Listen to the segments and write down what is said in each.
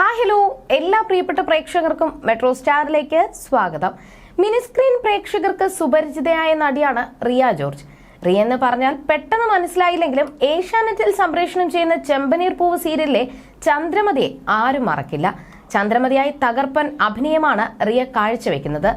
Hi hello. എല്ലാ പ്രിയപ്പെട്ട പ്രേക്ഷകർക്കും മെട്രോ സ്റ്റാറിലേക്ക് സ്വാഗതം. മിനിസ്ക്രീൻ പ്രേക്ഷകർക്ക് സുപരിചിതയായ നടിയാണ് റിയ ജോർജ്. റിയ എന്ന് പറഞ്ഞാൽ പെട്ടെന്ന് മനസ്സിലായില്ലെങ്കിലും ഏഷ്യാനെറ്റിൽ സംപ്രേഷണം ചെയ്യുന്ന ചെമ്പനീർ പൂവ് സീരിയലിലെ ചന്ദ്രമതിയെ ആരും മറക്കില്ല. ചന്ദ്രമതിയായി തകർപ്പൻ അഭിനയമാണ് റിയ കാഴ്ചവെക്കുന്നത്.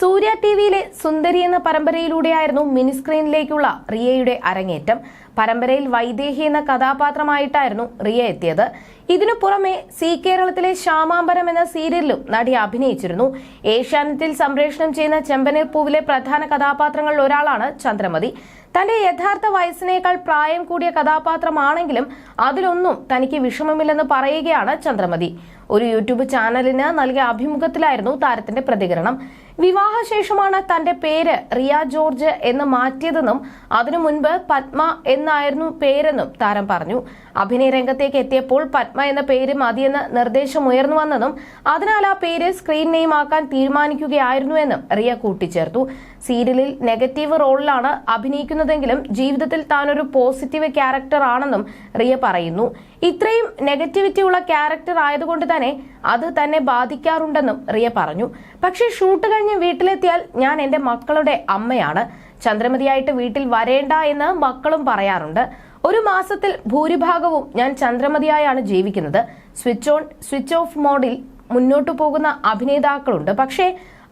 സൂര്യ ടി വിയിലെ സുന്ദരി എന്ന പരമ്പരയിലൂടെയായിരുന്നു മിനിസ്ക്രീനിലേക്കുള്ള റിയയുടെ അരങ്ങേറ്റം. പരമ്പരയിൽ വൈദേഹി എന്ന കഥാപാത്രമായിട്ടായിരുന്നു റിയ എത്തിയത്. ഇതിനു പുറമെ സി കേരളത്തിലെ ശ്യാമാംബരം എന്ന സീരിയലിലും നടി അഭിനയിച്ചിരുന്നു. ഏഷ്യാനെറ്റിൽ സംപ്രേഷണം ചെയ്യുന്ന ചെമ്പനീർ പൂവിലെ പ്രധാന കഥാപാത്രങ്ങളിൽ ഒരാളാണ് ചന്ദ്രമതി. തന്റെ യഥാർത്ഥ വയസ്സിനേക്കാൾ പ്രായം കൂടിയ കഥാപാത്രമാണെങ്കിലും അതിലൊന്നും തനിക്ക് വിഷമമില്ലെന്ന് പറയുകയാണ് ചന്ദ്രമതി. ഒരു യൂട്യൂബ് ചാനലിന് നൽകിയ അഭിമുഖത്തിലായിരുന്നു താരത്തിന്റെ പ്രതികരണം. വിവാഹശേഷമാണ് തന്റെ പേര് റിയ ജോർജ് എന്ന് മാറ്റിയതെന്നും അതിനു മുൻപ് പത്മ എന്നായിരുന്നു പേരെന്നും താരം പറഞ്ഞു. അഭിനയ രംഗത്തേക്ക് എത്തിയപ്പോൾ പത്മ എന്ന പേര് മതിയെന്ന നിർദ്ദേശം ഉയർന്നു വന്നതും അതിനാൽ ആ പേര് സ്ക്രീൻ നെയിം ആക്കാൻ തീരുമാനിക്കുകയായിരുന്നുവെന്നും റിയ കൂട്ടിച്ചേർത്തു. സീരിയലിൽ നെഗറ്റീവ് റോളിലാണ് അഭിനയിക്കുന്നതെങ്കിലും ജീവിതത്തിൽ താനൊരു പോസിറ്റീവ് ക്യാരക്ടർ ആണെന്നും റിയ പറയുന്നു. ഇത്രയും നെഗറ്റിവിറ്റി ഉള്ള ക്യാരക്ടർ ആയതുകൊണ്ട് തന്നെ അത് തന്നെ ബാധിക്കാറുണ്ടെന്നും റിയ പറഞ്ഞു. പക്ഷേ ഷൂട്ട് കഴിഞ്ഞ് വീട്ടിലെത്തിയാൽ ഞാൻ എന്റെ മക്കളുടെ അമ്മയാണ്. ചന്ദ്രമതിയായിട്ട് വീട്ടിൽ വരേണ്ട എന്ന് മക്കളും പറയാറുണ്ട്. ഒരു മാസത്തിൽ ഭൂരിഭാഗവും ഞാൻ ചന്ദ്രമതിയായാണ് ജീവിക്കുന്നത്. സ്വിച്ച് ഓൺ സ്വിച്ച് ഓഫ് മോഡിൽ മുന്നോട്ടു പോകുന്ന അഭിനേതാക്കളുണ്ട്. പക്ഷേ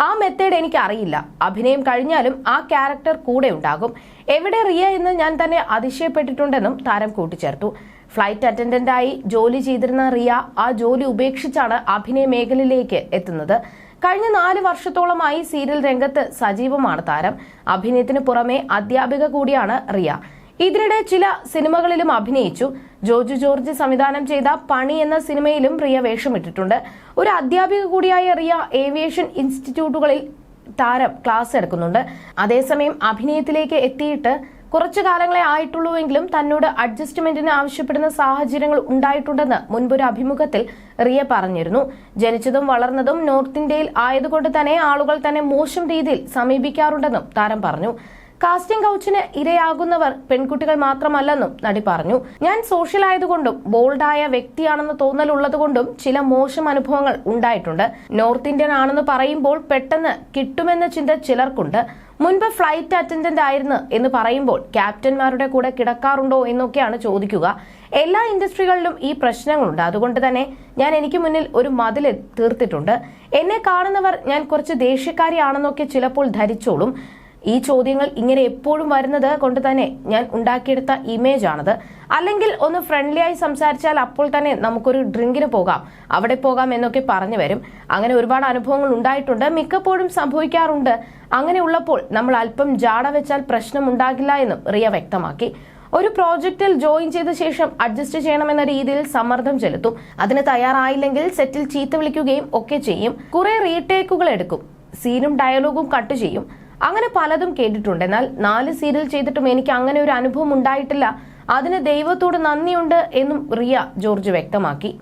ആ മെത്തേഡ് എനിക്ക് അറിയില്ല അഭിനയം കഴിഞ്ഞാലും ആ ക്യാരക്ടർ കൂടെ ഉണ്ടാകും. എവിടെ റിയ എന്ന് ഞാൻ തന്നെ അതിശയപ്പെട്ടിട്ടുണ്ടെന്നും താരം കൂട്ടിച്ചേർത്തു. ഫ്ലൈറ്റ് അറ്റൻഡന്റായി ജോലി ചെയ്തിരുന്ന റിയ ആ ജോലി ഉപേക്ഷിച്ചാണ് അഭിനയ മേഖലയിലേക്ക് എത്തുന്നത്. കഴിഞ്ഞ നാല് വർഷത്തോളമായി സീരിയൽ രംഗത്ത് സജീവമാണ് താരം. അഭിനയത്തിന് പുറമെ അധ്യാപിക കൂടിയാണ് റിയ. ഇതിനിടെ ചില സിനിമകളിലും അഭിനയിച്ചു. ജോർജ് ജോർജ് സംവിധാനം ചെയ്ത പണി എന്ന സിനിമയിലും റിയ വേഷമിട്ടിട്ടുണ്ട്. ഒരു അധ്യാപിക കൂടിയായ റിയ ഏവിയേഷൻ ഇൻസ്റ്റിറ്റ്യൂട്ടുകളിൽ താരം ക്ലാസ് എടുക്കുന്നുണ്ട്. അതേസമയം അഭിനയത്തിലേക്ക് എത്തിയിട്ട് കുറച്ചു കാലങ്ങളെ ആയിട്ടുള്ളൂവെങ്കിലും തന്നോട് അഡ്ജസ്റ്റ്മെന്റിന് ആവശ്യപ്പെടുന്ന സാഹചര്യങ്ങൾ ഉണ്ടായിട്ടുണ്ടെന്ന് മുൻപൊരു അഭിമുഖത്തിൽ റിയ പറഞ്ഞിരുന്നു. ജനിച്ചതും വളർന്നതും നോർത്ത് ഇന്ത്യയിൽ ആയതുകൊണ്ട് തന്നെ ആളുകൾ തന്നെ മോശം രീതിയിൽ സമീപിക്കാറുണ്ടെന്നും താരം പറഞ്ഞു. കാസ്റ്റിംഗ് കൗച്ചിന് ഇരയാകുന്നവർ പെൺകുട്ടികൾ മാത്രമല്ലെന്നും നടി പറഞ്ഞു. ഞാൻ സോഷ്യൽ ആയതുകൊണ്ടും ബോൾഡായ വ്യക്തിയാണെന്ന് തോന്നലുള്ളതുകൊണ്ടും ചില മോശം അനുഭവങ്ങൾ ഉണ്ടായിട്ടുണ്ട്. നോർത്ത് ഇന്ത്യൻ ആണെന്ന് പറയുമ്പോൾ പെട്ടെന്ന് കിട്ടുമെന്ന ചിന്ത ചിലർക്കുണ്ട്. മുൻപ് ഫ്ലൈറ്റ് അറ്റൻഡന്റ് ആയിരുന്നു എന്ന് പറയുമ്പോൾ ക്യാപ്റ്റന്മാരുടെ കൂടെ കിടക്കാറുണ്ടോ എന്നൊക്കെയാണ് ചോദിക്കുക. എല്ലാ ഇൻഡസ്ട്രികളിലും ഈ പ്രശ്നങ്ങളുണ്ട്. അതുകൊണ്ട് തന്നെ ഞാൻ എനിക്ക് മുന്നിൽ ഒരു മതിൽ തീർത്തിട്ടുണ്ട്. എന്നെ കാണുന്നവർ ഞാൻ കുറച്ച് ദേഷ്യക്കാരിയാണെന്നൊക്കെ ചിലപ്പോൾ ധരിച്ചോളും. ഈ ചോദ്യങ്ങൾ ഇങ്ങനെ എപ്പോഴും വരുന്നത് കൊണ്ട് തന്നെ ഞാൻ ഉണ്ടാക്കിയെടുത്ത ഇമേജ് ആണത്. അല്ലെങ്കിൽ ഒന്ന് ഫ്രണ്ട്ലി ആയി സംസാരിച്ചാൽ അപ്പോൾ തന്നെ നമുക്കൊരു ഡ്രിങ്കിന് പോകാം. അവിടെ പോകാം എന്നൊക്കെ പറഞ്ഞു വരും. അങ്ങനെ ഒരുപാട് അനുഭവങ്ങൾ ഉണ്ടായിട്ടുണ്ട്. മിക്കപ്പോഴും സംഭവിക്കാറുണ്ട്. അങ്ങനെ ഉള്ളപ്പോൾ നമ്മൾ അല്പം ജാട വെച്ചാൽ പ്രശ്നം ഉണ്ടാകില്ല എന്നും റിയ വ്യക്തമാക്കി. ഒരു പ്രോജക്റ്റിൽ ജോയിൻ ചെയ്ത ശേഷം അഡ്ജസ്റ്റ് ചെയ്യണമെന്ന രീതിയിൽ സമ്മർദ്ദം ചെലുത്തും. അതിന് തയ്യാറായില്ലെങ്കിൽ സെറ്റിൽ ചീത്ത വിളിക്കുകയും ഒക്കെ ചെയ്യും. കുറെ റീടേക്കുകൾ എടുക്കും. സീനും ഡയലോഗും കട്ട് ചെയ്യും. അങ്ങനെ പലതും കേട്ടിട്ടുണ്ട്. എന്നാൽ നാല് സീരിയൽ ചെയ്തിട്ടും എനിക്ക് അങ്ങനെ ഒരു അനുഭവം ഉണ്ടായിട്ടില്ല. അതിന് ദൈവത്തോട് നന്ദിയുണ്ട് എന്നും റിയ ജോർജ് വ്യക്തമാക്കി.